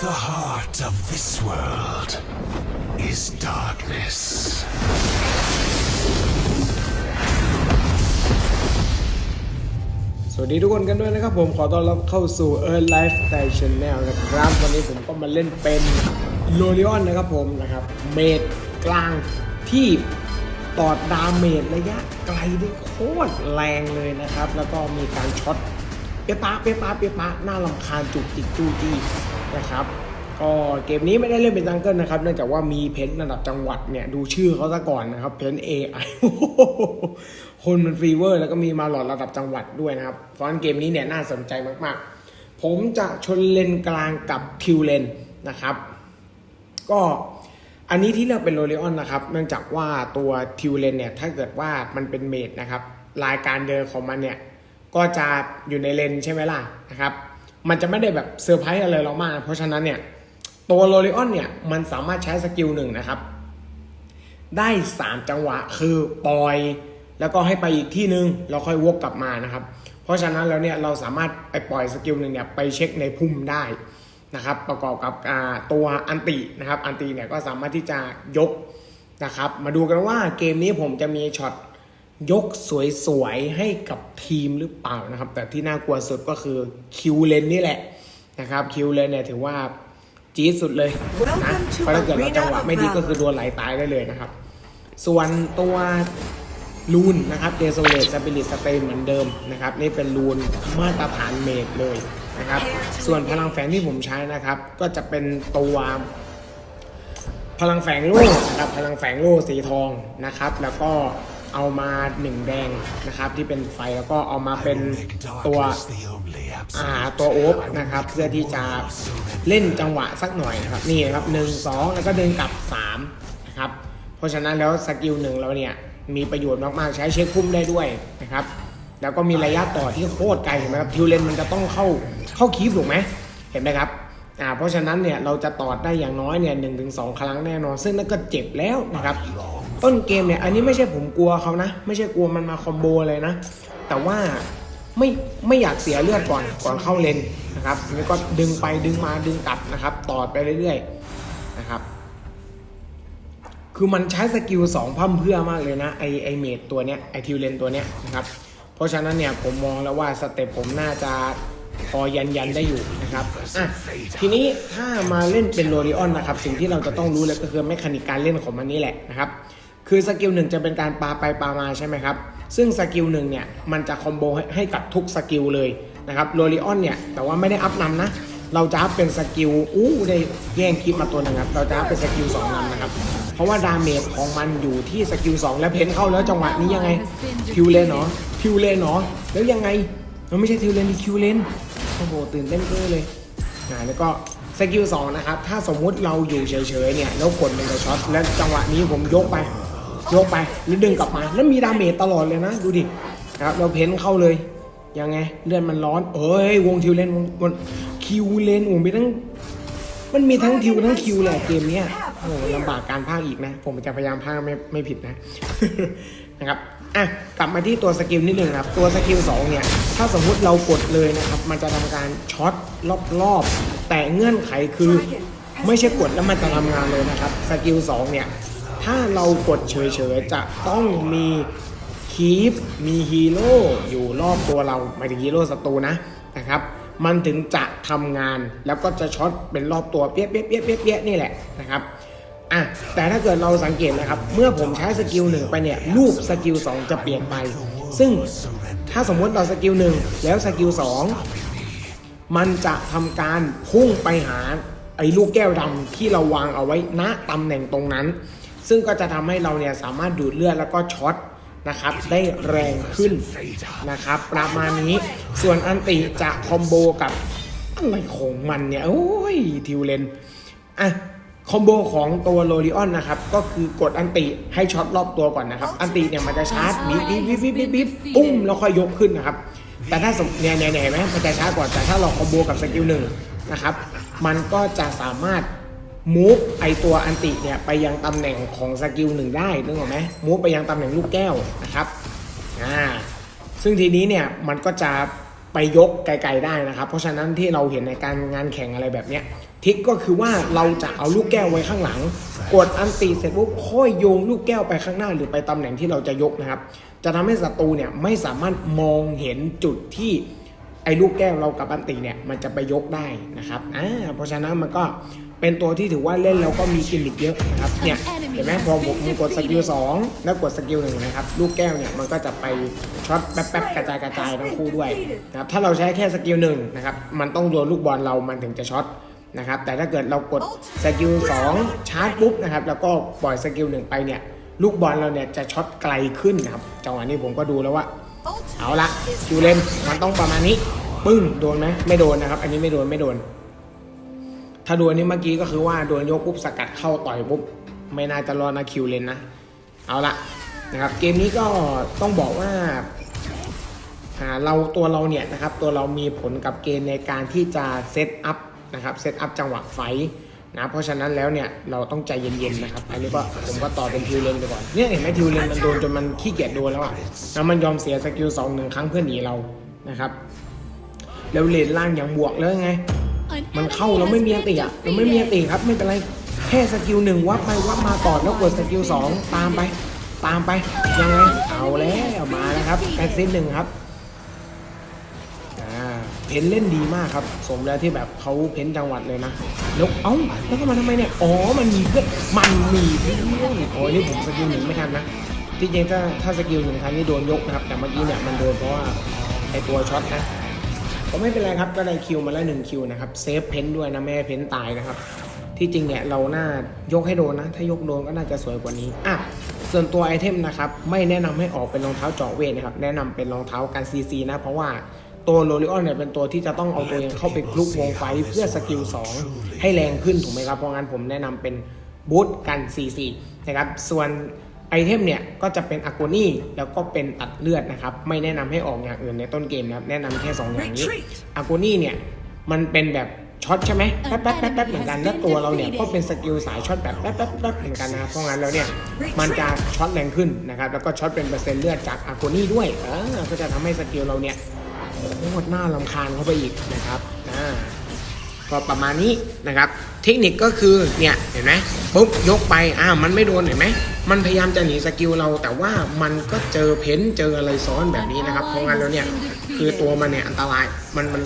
The heart of this world is darkness. สวัสดีทุกคนกันด้วยนะครับผมขอต้อนรับเข้าสู่ Earth Life Station Channel นะครับ วันนี้ผมก็มาเล่นเป็นโ o ริออนนะครับผมนะครับ เมดกลางที่ตอดดาเมจระยะไกลได้โคตรแรงเลยนะครับ แล้วก็มีการช็อตเปียปะเปียปะเปียะปะน่าลำคาญจุกจิกจู้จี้ นะครับก็เกมนี้ไม่ได้เล่นเป็นจังเกิลนะครับ เนื่องจากว่ามีเพนระดับจังหวัดเนี่ยดูชื่อเขาซะก่อนนะครับเพน AI คนมันฟรีเวอร์ แล้วก็มีมาหลอดระดับจังหวัดด้วยนะครับเพราะนั้นเกมนี้เนี่ยน่าสนใจมากๆ ผมจะชนเลนกลางกับคิวเลนนะครับ ก็อันนี้ที่เลือกเป็นโรเลออนนะครับ เนื่องจากว่าตัวทิวเลนเนี่ยถ้าเกิดว่ามันเป็นเมดนะครับลายการเดินของมันเนี่ยก็จะอยู่ในเลนใช่ไหมล่ะนะครับ มันจะไม่ได้แบบเซอร์ไพรส์อะไรเรามาก เพราะฉะนั้นเนี่ยตัวโรเลออนเนี่ยมันสามารถใช้สกิลหนึ่งนะครับ ได้ 3 จังหวะคือปล่อย แล้วก็ให้ไปอีกที่หนึ่งแล้วค่อยวกกลับมานะครับ เพราะฉะนั้นแล้วเนี่ยเราสามารถไปปล่อยสกิลหนึ่งเนี่ยไปเช็คในพุ่มได้นะครับ ประกอบกับตัวอันตินะครับอันติเนี่ยก็สามารถที่จะยกนะครับ มาดูกันว่าเกมนี้ผมจะมีช็อต ยกสวยๆ ให้กับทีมหรือเปล่านะครับ แต่ที่น่ากลัวสุดก็คือคิวเลนนี่แหละนะครับคิวเลนเนี่ยถือว่าจี๊ดสุดเลยนะเพราะถ้าเกิดเราจังหวะไม่ดีก็คือโดนไหลตายได้เลยนะครับ ส่วนตัวลูนนะครับเดโซเลตสปิริตสเตนเหมือนเดิมนะครับนี่เป็นลูนมาตรฐานเมดเลยนะครับส่วนพลังแฝงที่ผมใช้นะครับ ก็จะเป็นตัวพลังแฝงโล่นะครับพลังแฝงโล่สีทองนะครับ แล้วก็ เอามาหนึ่งแดงนะครับที่เป็นไฟแล้วก็เอามาเป็น Make ตัว darkness the only อ่า absolute. ตัวโอ๊บนะครับเพื่อที่จะเล่นจังหวะสักหน่อยนะครับนี่นะครับหนึ่งสองแล้วก็เดินกลับสามนะครับเพราะฉะนั้นแล้วสกิลหนึ่งเราเนี่ยมีประโยชน์มากๆใช้เช็คพุ่มได้ด้วยนะครับแล้วก็มีระยะต่อที่โคตรไกลเห็นไหมครับทิวเลนมันจะต้องเข้าเข้าคีฟถูกไหมเห็นไหมครับอ่าเพราะฉะนั้นเนี่ยเราจะตอดได้อย่างน้อยเนี่ยหนึ่งถึงสองครั้งแน่นอน ซึ่งนั่นก็เจ็บแล้วนะครับ ต้นเกมเนี่ยอันนี้ไม่ใช่ผมกลัวเขานะ ไม่ใช่กลัวมันมาคอมโบเลยนะ แต่ว่าไม่ไม่อยากเสียเลือดก่อนก่อนเข้าเลนนะครับแล้วก็ดึงไปดึงมาดึงกลับนะครับ ตอดไปเรื่อยๆนะครับ คือมันใช้สกิลสองพัมเพื่อมากเลยนะไอไอเมดตัวเนี้ยไอทิวเลนตัวเนี้ยนะครับ เพราะฉะนั้นเนี่ยผมมองแล้วว่าสเต็ปผมน่าจะพอยันยันได้อยู่นะครับอะทีนี้ถ้ามาเล่นเป็นโรลิออนนะครับ สิ่งที่เราจะต้องรู้เลยก็คือแมคานิกการเล่นของมันนี่แหละนะครับ คือสกิลหนึ่งจะเป็นการปาไปปามาใช่ไหมครับ ซึ่งสกิลหนึ่งเนี่ยมันจะคอมโบให้ใหกับทุกสกิลเลยนะครับโรลิออนเนี่ยแต่ว่าไม่ได้อัพนำนะ เราจะอัพเป็นสกิลอู้ได้แย่งคลิปมาตัวหนึงครับ เราจะอัพเป็นสกิลสองนำนะครับ เพราะว่าดาเมจของมันอยู่ที่สกิล2แล้วเพนเข้าแล้วจังหวะนี้ยังไงคิวเลนเนาะคิวเลนเนาะแล้วยังไงมันไม่ใช่คิวเลนที่คิวเลนโอ้โหตื่นเต้นเก้อเลยอ่าแล้วก็สกิลสองนะครับ ถ้าสมมุติเราอยู่เฉยๆเนี่ยแล้วกดมันจะช็อตแล้วจังหวะนี้ผมยกไป ยกไปแล้วดึงกลับมา แล้วมีดาเมจตลอดเลยนะดูดินะครับเราเพ้นเข้าเลยยังไงเลือดมันร้อน เอ้ยวงทิวเลนวงวงคิวเลนโอ้มีทั้งมันมีทั้งทิวทั้งคิวแหละเกมเนี้ยโอ้ลำบากการพากอีกนะ ผมจะพยายามพากไม่ไม่ผิดนะนะครับอะกลับมาที่ตัวสกิลนิดหนึ่งครับ ตัวสกิล2เนี่ย ถ้าสมมุติเรากดเลยนะครับ มันจะทำการช็อตรอบๆแต่เงื่อนไขคือไม่ใช่กดแล้วมันจะทำงานเลยนะครับ สกิล2เนี่ย ถ้าเรากดเฉยๆจะต้องมีคีปมีฮีโร่อยู่รอบตัวเราหมายถึงฮีโร่ศัตรูนะนะครับมันถึงจะทำงานแล้วก็จะช็อตเป็นรอบตัวเปี้ยเปี้ยเปี้ยเปี้ยเปี้ยนี่แหละนะครับอะแต่ถ้าเกิดเราสังเกตนะครับ เมื่อผมใช้สกิลหนึ่งไปเนี่ยรูปสกิล2จะเปลี่ยนไป ซึ่งถ้าสมมติเราสกิลหนึ่งแล้วสกิลสองมันจะทำการพุ่งไปหาไอ้ลูกแก้วดำที่เราวางเอาไว้ณตำแหน่งตรงนั้น ซึ่งก็จะทำให้เราเนี่ยสามารถดูดเลือดแล้วก็ช็อตนะครับได้แรงขึ้นนะครับ ประมาณนี้ส่วนอันติจะคอมโบกับอะไรของมันเนี่ย โอ้ยทิวเลนอะคอมโบของตัวโรลิออนนะครับ ก็คือกดอันติให้ช็อตรอบตัวก่อนนะครับ อันติเนี่ยมันจะชาร์จบีบบีบบีบบีบบีบบีบปุ้มแล้วค่อยยกขึ้นนะครับ แต่ถ้าสมเนี่ยเนี่ยเห็นไหมมันจะช้ากว่าแต่ถ้าเราคอมโบกับสกิลหนึ่งนะครับ มันก็จะสามารถ มูฟไอตัวอันติเนี่ยไปยังตำแหน่งของสกิลหนึ่งได้นึกออกไหมมูฟไปยังตำแหน่งลูกแก้วนะครับอ่าซึ่งทีนี้เนี่ยมันก็จะไปยกไกลๆได้นะครับ เพราะฉะนั้นที่เราเห็นในการงานแข่งอะไรแบบเนี้ยทิกก็คือว่าเราจะเอาลูกแก้วไว้ข้างหลัง กดอันติเสร็จปุ๊บค่อยโยงลูกแก้วไปข้างหน้าหรือไปตำแหน่งที่เราจะยกนะครับ จะทำให้ศัตรูเนี่ยไม่สามารถมองเห็นจุดที่ ไอ้ลูกแก้วเรากับอันติเนี่ยมันจะไปยกได้นะครับอ่าเพราะฉะนั้นมันก็เป็นตัวที่ถือว่าเล่นแล้วก็มีกิมมิคเยอะนะครับเนี่ยเห็นไหมพอผมกดสกิลสองแล้วกดสกิลหนึ่งนะครับลูกแก้วเนี่ยมันก็จะไปช็อตแป๊บๆกระจายกระจายทั้งคู่ด้วยนะครับถ้าเราใช้แค่สกิลหนึ่งนะครับมันต้องโยนลูกบอลเรามันถึงจะช็อตนะครับแต่ถ้าเกิดเรากดสกิลสองชาร์จปุ๊บนะครับแล้วก็ปล่อยสกิลหนึ่งไปเนี่ยลูกบอลเราเนี่ยจะช็อตไกลขึ้นนะครับจังหวะนี้ผมก็ดูแล้วว่า เอาละคิวเลนมันต้องประมาณนี้ ปึ้งโดนไหมไม่โดนนะครับ อันนี้ไม่โดนไม่โดน ถ้าโดนนี่เมื่อกี้ก็คือว่าโดนยกปุ๊บสกัดเข้าต่อยปุ๊บไม่น่าจะรอดนะคิวเลนนะเอาละนะครับเกมนี้ก็ต้องบอกว่าเราตัวเราเนี่ยนะครับตัวเรามีผลกับเกมในการที่จะเซตอัพนะครับเซตอัพจังหวะไฟ นะเพราะฉะนั้นแล้วเนี่ยเราต้องใจเย็นๆนะครับอันนี้ก็ผมก็ต่อเป็นทิวเลนไปก่อนเนี่ยเห็นไหมทิวเลนมันโดนจนมันขี้เกียจโดนแล้วอะแล้วมันยอมเสียสกิลสองหนึ่งครั้งเพื่อหนีเรานะครับแล้วเลนล่างอย่างบวกแล้วไง มันเข้าเราไม่มีอติอะเราไม่มีอติครับไม่เป็นไรแค่สกิลหนึ่งวัดไปวัดมาก่อนแล้วกดสกิลสองตามไป ตามไปยังไงเอาแล้วมาแล้วครับแอซซิสหนึ่งครับ เพ้นเล่นดีมากครับ สมแล้วที่แบบเขาเพ้นจังหวัดเลยนะ แล้วเอ้าแล้วก็มาทำไมเนี่ย อ๋อ มันมีเพื่อนมันมีเพื่อนโอ้ยนี่ผมสกิลหนึ่งไม่ทันนะที่จริงถ้าถ้าสกิลหนึ่งทันนี่โดนยกนะครับ แต่เมื่อกี้เนี่ยมันโดนเพราะว่าไอตัวช็อตนะก็ไม่เป็นไรครับก็ได้คิวมาแล้วหนึ่งคิวนะครับเซฟเพ้นด้วยนะไม่เพ้นตายนะครับ ที่จริงเนี่ยเราน่ายกให้โดนนะ ถ้ายกโดนก็น่าจะสวยกว่านี้อะส่วนตัวไอเทมนะครับไม่แนะนำให้ออกเป็นรองเท้าเจาะเวทนะครับแนะนำเป็นรองเท้ากันซีซีนะเพราะว่า ตัวโรลิออนเนี่ยเป็นตัวที่จะต้องเอาตัวเองเข้าไปคลุกวงไฟเพื่อสกิล 2 ให้แรงขึ้นถูกไหมครับ เพราะงั้นผมแนะนำเป็นบูทกันซีซีนะครับ ส่วนไอเทมเนี่ยก็จะเป็นอ g กนี่แล้วก็เป็นตัดเลือดนะครับ ไม่แนะนำให้ออกอย่างอื่นในต้นเกมนะครับ แนะนำแค่ 2 อย่างนี้อ g กนี่เนี่ยมันเป็นแบบช็อตใช่ไหมแป๊บแป๊บแป๊บแป๊บเหมือนกันแล้วตัวเราเนี่ยก็เป็นสกิลสายช็อตแบบแป๊บแป๊บแป๊บเหมือนกันนะครับเพราะงั้นแล้วเนี่ยมันจะช็อตแรงขึ้นนะครับแล้วก็ช็อตเป็นเปอร์เซ็นต์เลือดจากอ g กนี่ด้วยเออก็จะทำให้สกิลเราเนี่ย โคตรน่าลำคาญเข้าไปอีกนะครับอ่าก็ประมาณนี้นะครับ เทคนิคก็คือเนี่ยเห็นไหมปุ๊บยกไปอ่ามันไม่โดนเห็นไหมมันพยายามจะหนีสกิลเรา แต่ว่ามันก็เจอเพ้นเจออะไรซ้อนแบบนี้นะครับเพราะงั้นแล้วเนี่ยคือตัวมันเนี่ยอันตรายมันมัน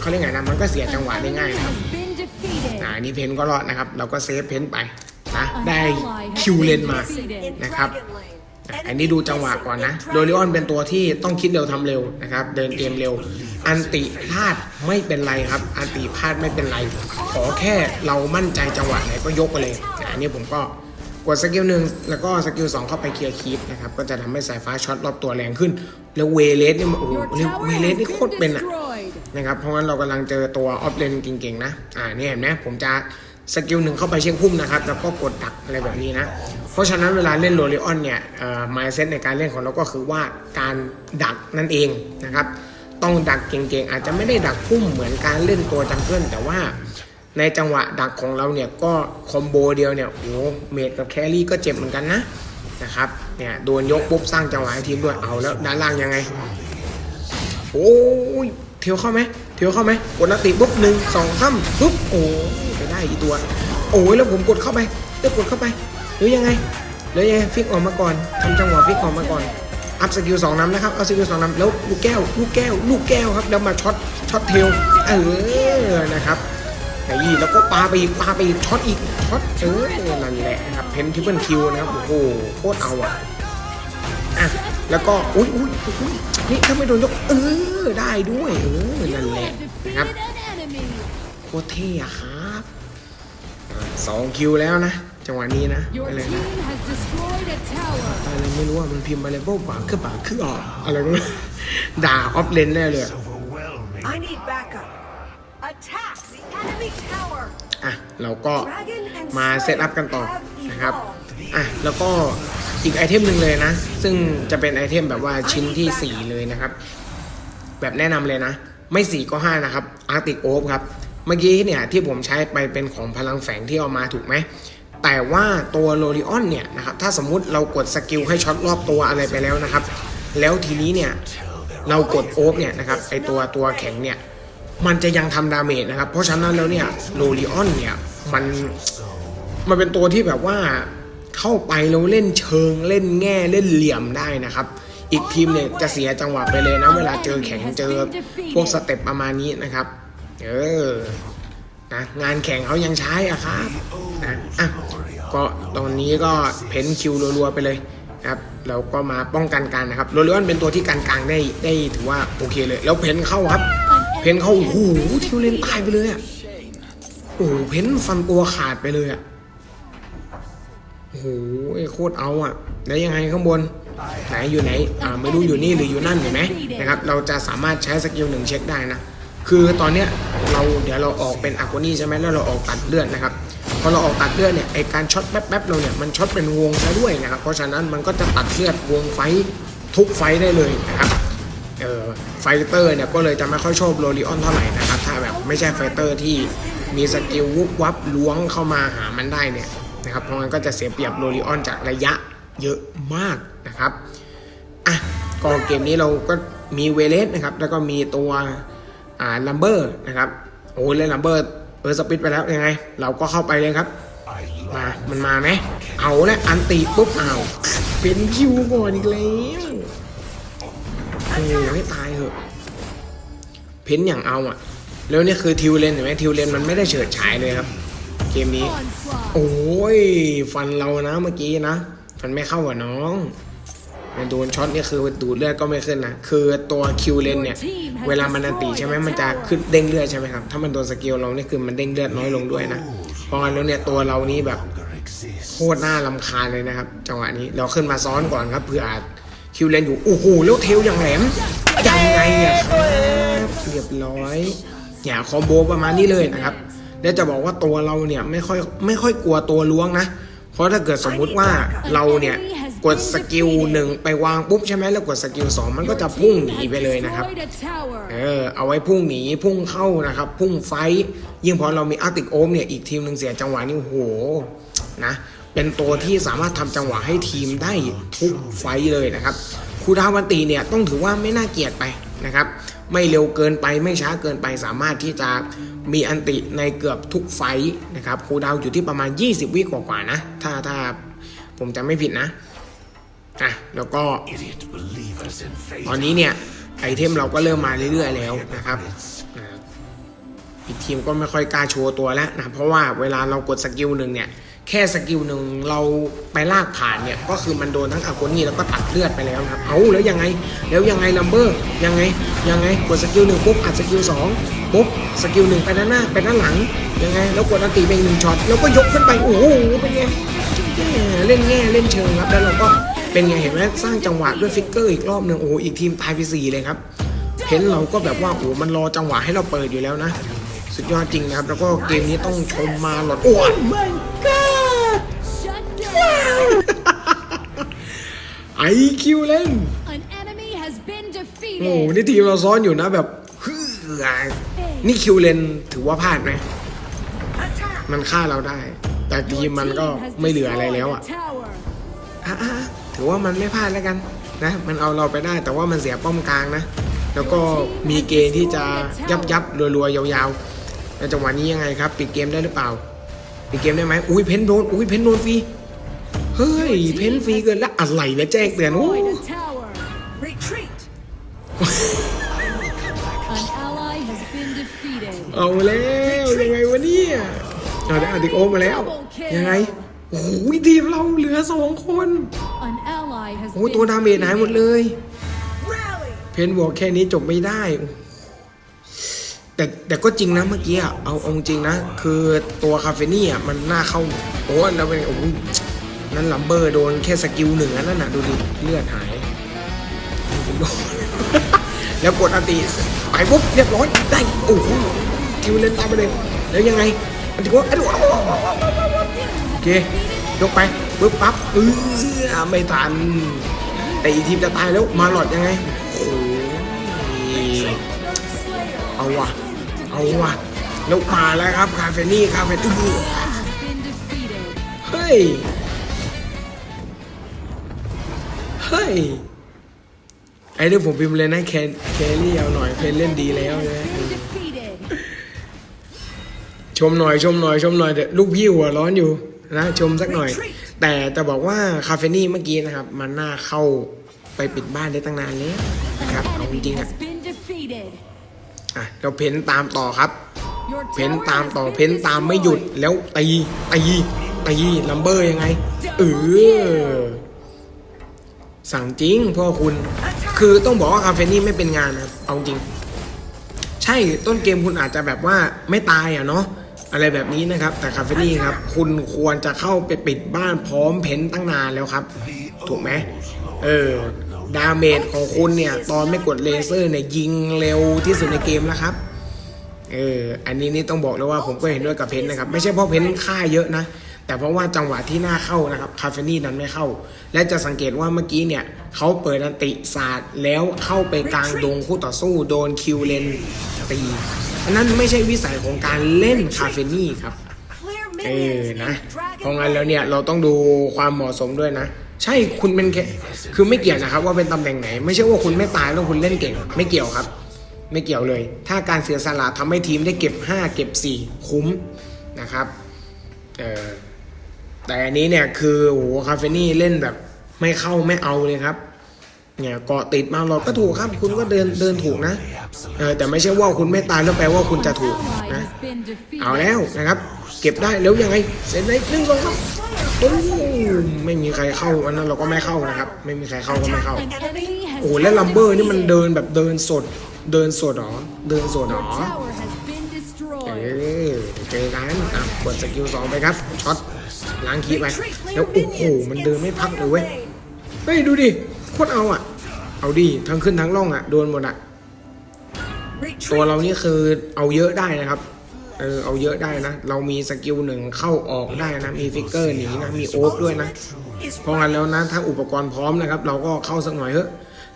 เขาเรียกไงนะมันก็เสียจังหวะได้ง่ายนะครับอ่าอันนี่เพนก็รอดนะครับ เราก็เซฟเพนไปนะได้คิวเลนมานะครับ อันนี้ดูจังหวะก่อนนะ โดริออนเป็นตัวที่ต้องคิดเร็วทำเร็วนะครับ เดินเกมเร็ว อันติพลาดไม่เป็นไรครับ อันติพลาดไม่เป็นไร ขอแค่เรามั่นใจจังหวะไหนก็ยกไปเลย อันนี้ผมก็กดสกิลหนึ่งแล้วก็สกิลสองเข้าไปเคลียร์คีปนะครับ ก็จะทำให้สายฟ้าช็อตรอบตัวแรงขึ้น แล้วเวเลสนี่มันโอ้โหเวเลสนี่โคตรเป็นอะนะครับ เพราะงั้นเรากำลังเจอตัวออฟเลนเก่งๆนะ อ่านี่เห็นไหมผมจะ สกิลหนึ่งเข้าไปเชียงพุ่มนะครับ แล้วก็กดดักอะไรแบบนี้นะ เพราะฉะนั้นเวลาเล่นโรลิออนเนี่ยมายเซ็ตในการเล่นของเราก็คือว่าการดักนั่นเองนะครับ ต้องดักเก่งๆ อาจจะไม่ได้ดักพุ่มเหมือนการเล่นตัวจังเกิลแต่ว่าในจังหวะดักของเราเนี่ยก็คอมโบเดียวเนี่ยโอ้เมดกับแครี่ก็เจ็บเหมือนกันนะนะครับเนี่ยโดนยกปุ๊บสร้างจังหวะให้ทีมด้วยเอาแล้วด้านล่างยังไง โอ้ยเทียวเข้าไหมเทียวเข้าไหมกดนาติปุ๊บหนึ่งสองสามปุ๊บโอ้ ได้อีตัว โอ้ยแล้วผมกดเข้าไปแล้วกดเข้าไปหรือยังไงหรือยังไงฟิกออกมาก่อนทำจังหวะฟิกออกมาก่อนอัพสกิลสองน้ำนะครับเอาสกิลสองน้ำแล้วลูกแก้ว ลูกแก้ว ลูกแก้วครับแล้วมาช็อตช็อตเทลเออนะครับไอ้ยี่แล้วก็ปาไปอีกปาไปอีกช็อตอีกช็อตเออนั่นแหละนะครับเพนทิปเปิลคิวนะครับโอ้โหโคตรเอาอะอะแล้วก็อุ้ยอุ้ยอุ้ยนี่ถ้าไม่โดนยกเออได้ด้วยเออนั่นแหละนะครับโคตรเท่อะครับ สองคิวแล้วนะ จังหวะนี้นะ Your อะไร team นะ has destroyed a tower. อะไรไม่รู้ว่ามันพิมพ์อะไรบ้าปากคือปากคือออกอะไรก็ไม่รู้ด่าออฟเลนแน่เลยอะ Overwhelming. I need backup. Attack the enemy tower. อะเราก็ Dragon and มา Slayer เซตอัพกันต่อ have นะครับ evolved. อะแล้วก็อีกไอเทมหนึ่งเลยนะ ซึ่งจะเป็นไอเทมแบบว่าชิ้นที่ 4 เลยนะครับ แบบแนะนำเลยนะ ไม่ 4 ก็ 5 นะครับอาร์ติกโอ e ครับ เมื่อกี้เนี่ยที่ผมใช้ไปเป็นของพลังแฝงที่เอามาถูกไหม แต่ว่าตัวโรลิออนเนี่ยนะครับ ถ้าสมมุติเรากดสกิลให้ช็อตรอบตัวอะไรไปแล้วนะครับ แล้วทีนี้เนี่ยเรากดโอ๊บเนี่ยนะครับไอตัวตัวแข็งเนี่ยมันจะยังทำดาเมจนะครับ เพราะฉะนั้นแล้วเนี่ยโรลิออนเนี่ยมันมันเป็นตัวที่แบบว่าเข้าไปแล้วเล่นเชิงเล่นแง่เล่นเหลี่ยมได้นะครับ อีกทีมเนี่ยจะเสียจังหวะไปเลยนะ เวลาเจอแข่งเจอพวกสเต็ปประมาณนี้นะครับ เออนะงานแข่งเขายังใช้อะครับนะอะก็ตอนนี้ก็เพ้นคิวรัวๆไปเลยครับแล้วก็มาป้องกันกันนะครับโรลิออนเป็นตัวที่การกลางได้ได้ถือว่าโอเคเลย แล้วเพ้นเข้าครับ เพ้นเข้าโอ้โหทิวเลนตายไปเลยอะโอ้โหเพ้นฟันตัวขาดไปเลยอะโอ้โหโคตรเอาอะแล้วยังไงข้างบนไหนอยู่ไหนอ่าไม่รู้อยู่นี่หรืออยู่นั่นเห็นไหมนะครับเราจะสามารถใช้สกิลหนึ่งเช็คได้นะ คือตอนเนี้ยเราเดี๋ยวเราออกเป็นอากนี่ใช่ไหมแล้วเราออกตัดเลือดนะครับพอเราออกตัดเลือดเนี่ยไอการช็อตแป๊บๆเราเนี่ยมันช็อตเป็นวงซะด้วยนะครับเพราะฉะนั้นมันก็จะตัดเลือดวงไฟทุกไฟได้เลยนะครับเออไฟเตอร์เนี่ยก็เลยจะไม่ค่อยชอบโรลิออนเท่าไหร่นะครับถ้าแบบไม่ใช่ไฟเตอร์ที่มีสกิลวุบวับล้วงเข้ามาหามันได้เนี่ยนะครับเพราะงั้นก็จะเสียเปรียบโรลิออนจากระยะเยอะมากนะครับอะก็เกมนี้เราก็มีเวเลสนะครับแล้วก็มีตัว อ่าลัมเบอร์นะครับโอ้เล่นลัมเบอร์เออสปิดไปแล้วยังไง เราก็เข้าไปเลยครับ มามันมาไหมเอาแล้วอันตีปุ๊บเอาเป็นคิวก่อนอีกแล้วโอ้ให้ตายเหอะ เพ้นอย่างเอาอะ แล้วนี่คือทิวเลนเห็นไหมทิวเลนมันไม่ได้เฉิดฉายเลยครับ เกมนี้ โอ้ยฟันเรานะเมื่อกี้นะฟันไม่เข้าอะน้อง โดนช็อตเนี่ยคือดูดเลือดก็ไม่ขึ้นนะคือตัวคิวเลนเนี่ยเวลามันอันตีใช่ไหมมันจะขึ้นเด้งเลือดใช่ไหมครับถ้ามันโดนสกิลเราเนี่ยคือมันเด้งเลือดน้อยลงด้วยนะเพราะงั้นแล้วเนี่ยตัวเรานี้แบบโคตรน่าลำคาญเลยนะครับ จังหวะนี้เราขึ้นมาซ้อนก่อนครับเผื่อคิวเลนอยู่โอ้โหแล้วเทลอย่างแหลมยังไงอะเรียบร้อยอย่าคอมโบประมาณนี้เลยนะครับแล้วจะบอกว่าตัวเราเนี่ยไม่ค่อยไม่ค่อยกลัวตัวล้วงนะ เพราะถ้าเกิดสมมุติว่าเราเนี่ย กดสกิลหนึ่งไปวางปุ๊บใช่ไหมแล้วกดสกิลสองมันก็จะพุ่งหนีไปเลยนะครับ Destroyed a tower. เออเอาไว้พุ่งหนีพุ่งเข้านะครับ พุ่งไฟท์ยิ่งพอเรามีอาร์ติกโอมเนี่ยอีกทีมหนึ่งเสียจังหวะนี่โอ้โหนะเป็นตัวที่สามารถทำจังหวะให้ทีมได้ทุกไฟท์เลยนะครับคูดาววันตีเนี่ยต้องถือว่าไม่น่าเกลียดไปนะครับ ไม่เร็วเกินไปไม่ช้าเกินไปสามารถที่จะมีอันติในเกือบทุกไฟท์นะครับคูดาวอยู่ที่ประมาณ 20 วิกว่าๆนะ ถ้าถ้าผมจะไม่ผิดนะ อะแล้วก็ Idiot believers in fate. ตอนนี้เนี่ยไอเทมเราก็เริ่มมาเรื่อยๆแล้วนะครับอ่าอีกทีมก็ไม่ค่อยกล้าโชว์ตัวแล้วนะเพราะว่าเวลาเรากดสกิลหนึ่งเนี่ยแค่สกิลหนึ่งเราไปลากผ่านเนี่ยก็คือมันโดนทั้งอาโกนี่แล้วก็ตัดเลือดไปแล้วนะครับเอาแล้วยังไงแล้วยังไงลัมเบอร์ยังไงยังไงกดสกิลหนึ่งปุ๊บอัดสกิลสองปุ๊บสกิลหนึ่งไปด้านหน้าไปด้านหลังยังไงแล้วกดอันตีไปอีกหนึ่งช็อตแล้วก็ยกขึ้นไปโอ้โหเป็นไงแหม่เล่นแง่เล่นเชิงครับแล้วเราก็ เป็นไงเห็นไหมสร้างจังหวะด้วยฟิกเกอร์อีกรอบหนึ่งโอ้โหอีกทีมตายไปสี่เลยครับเพ้นเราก็แบบว่าโอ้โหมันรอจังหวะให้เราเปิดอยู่แล้วนะ สุดยอดจริงนะครับ แล้วก็เกมนี้ต้องชมมาหลอดโอ้ย my god Shut down. ไอคิวเล่น An enemy has been โอ้โห defeated. นี่ทีมเราซ้อนอยู่นะแบบฮือนี่คิวเลนถือว่าพลาดไหม Attack! มันฆ่าเราได้ แต่ทีมมันก็ Your team has ไม่เหลืออะไรแล้ว destroyed อะ a tower. อะๆถือว่ามันไม่พลาดแล้วกันนะ มันเอาเราไปได้แต่ว่ามันเสียป้อมกลางนะ แล้วก็มีเกมที่จะยับยับๆรัวๆยาวๆในจังหวะนี้ยังไงครับ ปิดเกมได้หรือเปล่า ปิดเกมได้ไหมอุ้ยเพนโดนอุ้ยเพนโดนฟรีเฮ้ยเพนฟรีเกินแล้วอะไรเนี่ยแจ้งเตือนโอ้ Destroyed a tower. Retreat! An ally has been defeated. เอาแล้วยังไงวะเนี่ยเอาได้อาติโอมาแล้วยังไงโอ้โหทีมเราเหลือสองคน An ally has โอ้ย been ตัวดาเมจหายหมดเลย Rally! เพนบอกแค่นี้จบไม่ได้ แต่แต่ก็จริงนะเมื่อกี้อะเอาเอาจริงนะ คือตัวคาเฟนี่อะมันน่าเข้าโอ้ยแล้วเป็นโอ้โหนั่นลัมเบอร์โดนแค่สกิลหนึ่งอันนั่นน่ะดูดิเลือดหายโดนแล้วกดอันตีไปปุ๊บเรียบร้อยได้โอ้โหคิวเล่นตามไปเลย แล้วยังไงอันที่ว่าอันที่ว่าโอเค ยกไปปุ๊บปั๊บเออไม่ทัน แต่อีทีมจะตายแล้วมาหลอดยังไงโอ้หเอาวะเอาวะแล้วมาแล้วครับคาเฟนี่คาเฟนี่ has been defeated. เฮ้ยเฮ้ยไอ้เรื่องผมพิมพ์เลยนะแคนแครี่เอาหน่อยเพนเล่นดีแล้ว Has ใช่ไหมชมหน่อยชมหน่อยชมหน่อยเดี๋ยวลูกพี่หัวร้อนอยู่ นะชมสักหน่อย แต่แต่บอกว่าคาเฟนี่เมื่อกี้นะครับ มันน่าเข้าไปปิดบ้านได้ตั้งนานแล้วนะครับเอาจริงๆอะอะเราเพ้นตามต่อครับ เพ้นตามต่อเพ้นตามไม่หยุดแล้วตีตีตีลัมเบอร์ยังไงเออสั่งจริงพ่อคุณ คือต้องบอกว่าคาเฟนี่ไม่เป็นงานนะครับเอาจริง ใช่ต้นเกมคุณอาจจะแบบว่าไม่ตายอะเนาะ อะไรแบบนี้นะครับ แต่คาเฟนี่ครับ คุณควรจะเข้าไปปิดบ้านพร้อมเพ้นตั้งนานแล้วครับ ถูกไหมเออ ดาเมจของคุณเนี่ย ตอนไม่กดเลเซอร์เนี่ย ยิงเร็วที่สุดในเกมแล้วครับ เออ อันนี้นี่ต้องบอกเลยว่าผมก็เห็นด้วยกับเพนนะครับ ไม่ใช่เพราะเพนค่าเยอะนะ แต่เพราะว่าจังหวะที่หน้าเข้านะครับคาเฟนี่นั้นไม่เข้า และจะสังเกตว่าเมื่อกี้เนี่ยเขาเปิดอันติศาสตร์แล้วเข้าไปกลางดงคู่ต่อสู้โดนคิวเลนตีอันนั้นไม่ใช่วิสัยของการเล่นคาเฟนี่ครับเออนะเพราะงั้นแล้วเนี่ยเราต้องดูความเหมาะสมด้วยนะ ใช่คุณเป็นแค่คือไม่เกี่ยวนะครับ ว่าเป็นตำแหน่งไหน ไม่ใช่ว่าคุณไม่ตายแล้วคุณเล่นเก่ง ไม่เกี่ยวครับ ไม่เกี่ยวเลย ถ้าการเสียสละทำให้ทีมได้เก็บ 5 เก็บ 4 คุ้มนะครับเออ แต่อันนี้เนี่ยคือโอ้โหคาเฟนี่เล่นแบบไม่เข้าไม่เอาเลยครับเนี่ยเกาะติดมาเราก็ถูกครับ คุณก็เดินเดินถูกนะเออแต่ไม่ใช่ว่าคุณไม่ตายแล้วแปลว่าคุณจะถูกนะเอาแล้วนะครับ เก็บได้แล้วยังไงเสร็จเลยหนึ่งสองครับตุ้มไม่มีใครเข้าอันนั้นเราก็ไม่เข้านะครับ ไม่มีใครเข้าก็ไม่เข้าโอ้แล้วลัมเบอร์นี่มันเดินแบบเดินสด เดินสดหรอเดินสดหรอเออเจอกันอะกดสกิลสองไปครับช็อต ล้างคีย์ไปแล้วโอ้โหมันเดินไม่พักเลยเว้ยเฮ้ยดูดิโคตรเอาอะ เอาดิทั้งขึ้นทั้งล่องอะโดนหมดอะ Retreat. ตัวเรานี่คือเอาเยอะได้นะครับเออเอาเยอะได้นะ เรามีสกิลหนึ่งเข้าออกได้นะ มีฟิกเกอร์หนีนะ มีโอ๊กด้วยนะ Is เพราะงั้นแล้วนะ ถ้าอุปกรณ์พร้อมนะครับ เราก็เข้าสักหน่อยเถอะ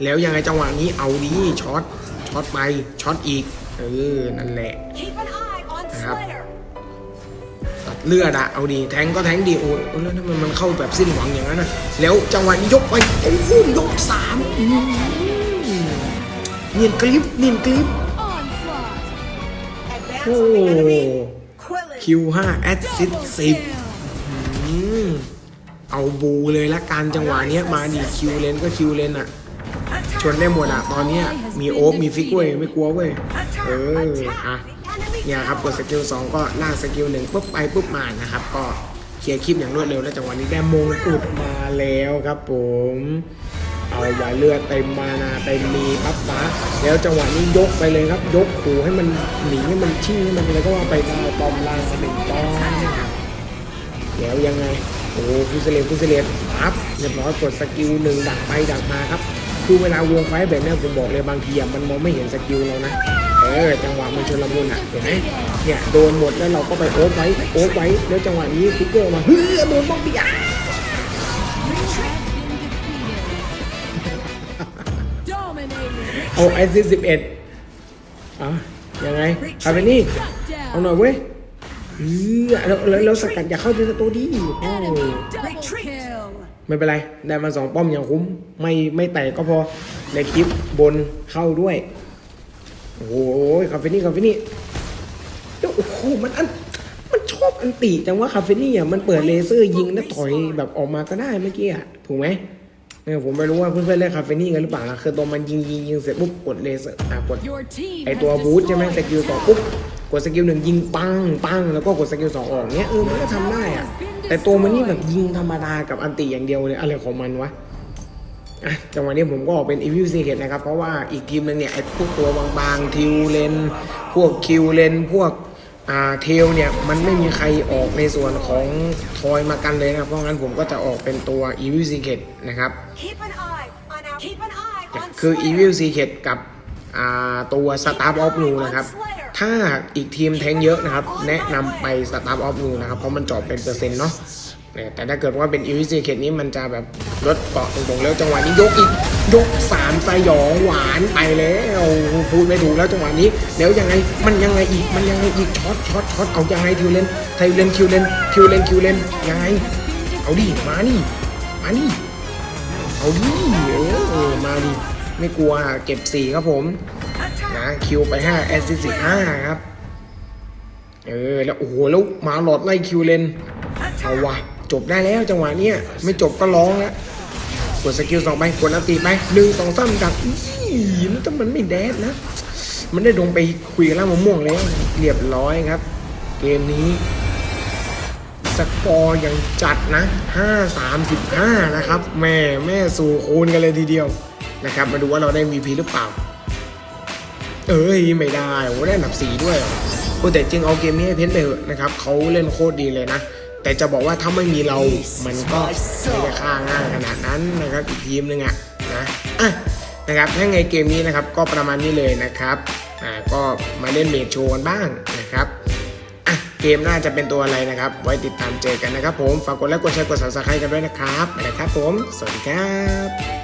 แล้วยังไงจังหวะนี้เอาดีช็อตช็อตไปช็อตอีก เออ นั่นแหละ เลือดอะเอาดีแทงก็แทงดีโอ้ยแล้วทำไมมันเข้าแบบสิ้นหวังอย่างนั้นนะแล้วจังหวะนี้ยกไปโอ้โหยกสามเนียนกริปเนียนกริปโอ้คิวห้าแอดซิสสิบเอาบูเลยละการจังหวะเนี้ยมาดิคิวเลนก็คิวเลนอะชนได้หมดอะตอนเนี้ยมีโอ๊บมีฟิกเว้ยไม่กลัวเว้ยเอออะ เนี่ยครับกดสกิลสองก็ลากสกิลหนึ่งปุ๊บไปปุ๊บมานะครับ ก็เคลียร์คลิปอย่างรวดเร็วและจังหวะนี้ได้มงกุฎมาแล้วครับผมเอาไว้เลือดเต็มมานาเต็มมีปั๊บฟ้าแล้วจังหวะนี้ยกไปเลยครับ ยกขู่ให้มันหนีให้มันชิ่งให้มันอะไรก็ว่าไปได้ปอมล่างมาหนึ่งป้อมแล้วยังไงโอ้ฟิสเลตฟิสเลตปั๊บเรียบร้อยกดสกิลหนึ่งดักไปดักมาครับคือเวลาวงไฟแบบเนี้ยผมบอกเลยบางทีมันมองไม่เห็นสกิลเรานะ เออจังหวะมันชนละมุนอะเห็นไหมเนี่ยโดนหมดแล้วเราก็ไปโอ๊บไว้โอ๊บไว้แล้วจังหวะนี้ฟิกเกอร์มาเฮ้ยโดนบ้องปีอะ Dominating. เอาไอซิสิบเอ็ดอะยังไงคาเฟนี่เอาหน่อยเว้ยเออแล้วแล้วสกัดอย่าเข้าที่ตัวดีโอ้ไม่เป็นไร ได้มาสองป้อมอย่างคุ้ม ไม่ไม่แตกก็พอในคลิปบนเข้าด้วย โอ้โหคาเฟนี่คาเฟนี่แล้วโอ้โหมันอันมันชอบอันติจังว่าคาเฟนี่อะมันเปิดเลเซอร์ยิงแล้วถอยแบบออกมาก็ได้เมื่อกี้อะถูกไหมเนี่ยผมไม่รู้ว่าเพื่อนๆเล่นคาเฟนี่กันหรือเปล่านะคือตัวมันยิงยิงยิงเสร็จปุ๊บกดเลเซอร์อะกด Your team ไอ has ตัวบูทใช่ไหมส destroyed กิลสองปุ๊บกดสกิลหนึ่งยิงปังปังแล้วก็กดสกิลสองออกเนี้ยเออมันก็ทำได้อะแต่ตัวมันนี่แบบยิงธรรมดากับอันติอย่างเดียวเลยอะไรของมันวะอะ จังหวะนี้ผมก็ออกเป็นอีวิวซีเคทนะครับ เพราะว่าอีกทีมหนึงเนี่ยไอ้พวกตัวบางๆ ทิวเลน พวกคิวเลน พวกอ่าเทลเนี่ยมันไม่มีใครออกในส่วนของทอยมากันเลยนะครับเพราะงั้นผมก็จะออกเป็นตัวอีวิวซีเคทนะครับ Keep an eye on our. Keep an eye on คือ Slayer. Evil Secret กับอ่าตัว Star of New นะครับ ถ้าอีกทีมแทงเยอะนะครับ แนะนำไป Star of New นะครับ เพราะมันจอบเป็นเปอร์เซ็นต์เนาะเนี่ย แต่ถ้าเกิดว่าเป็น Evil Secret นี้มันจะแบบลดเกาะตรงๆแล้วจังหวะนี้ยกอีกยกสามสยองหวานไปแล้วพูดไม่ถูกแล้วจังหวะนี้แล้วยังไงมันยังไงอีกมันยังไงอีกช็อตช็อตช็อตเอายังไงทิวเลนไทวเลนคิวเลนคิวเลนคิวเลนยังไงเอาดิมานี่มานี่เอาดิเออมาดิไม่กลัวเก็บสี่ครับผมนะคิวไป5แอสซิสต์ห้าครับเออแล้วโอ้โหแล้วมาหลอดไล่คิวเลนเอาวะ จบได้แล้วจังหวะเนี้ยไม่จบก็ร้องแล้วกดสกิลสองไปกดอัตีไปหนึ่งสองสามดับอีแล้วแต่มันไม่แดดนะ มันได้ลงไปคุยกับล่ามะม่วงแล้วเรียบร้อยครับ เกมนี้ สกอร์ยังจัดนะ5 35นะครับ แม่แม่สู่คูณกันเลยทีเดียวนะครับ มาดูว่าเราได้ MVP หรือเปล่า เอ้ย ไม่ได้โอ้ได้อันดับ4ด้วยโอ้แต่จริงเอาเกมนี้ให้เพชรไปเถอะนะครับเขาเล่นโคตรดีเลยนะ แต่จะบอกว่าถ้าไม่มีเรา มันก็ไม่ได้ค่าง่ายขนาดนั้นนะครับอีกทีมนึงอะนะอะนะครับถ้าไงเกมนี้นะครับก็ประมาณนี้เลยนะครับอ่าก็มาเล่นเมดโชว์กันบ้างนะครับอะเกมน่าจะเป็นตัวอะไรนะครับ ไว้ติดตามเจอกันนะครับผมฝากกดไลค์กดแชร์กด subscribe กันด้วยนะครับนะครับผม สวัสดีครับ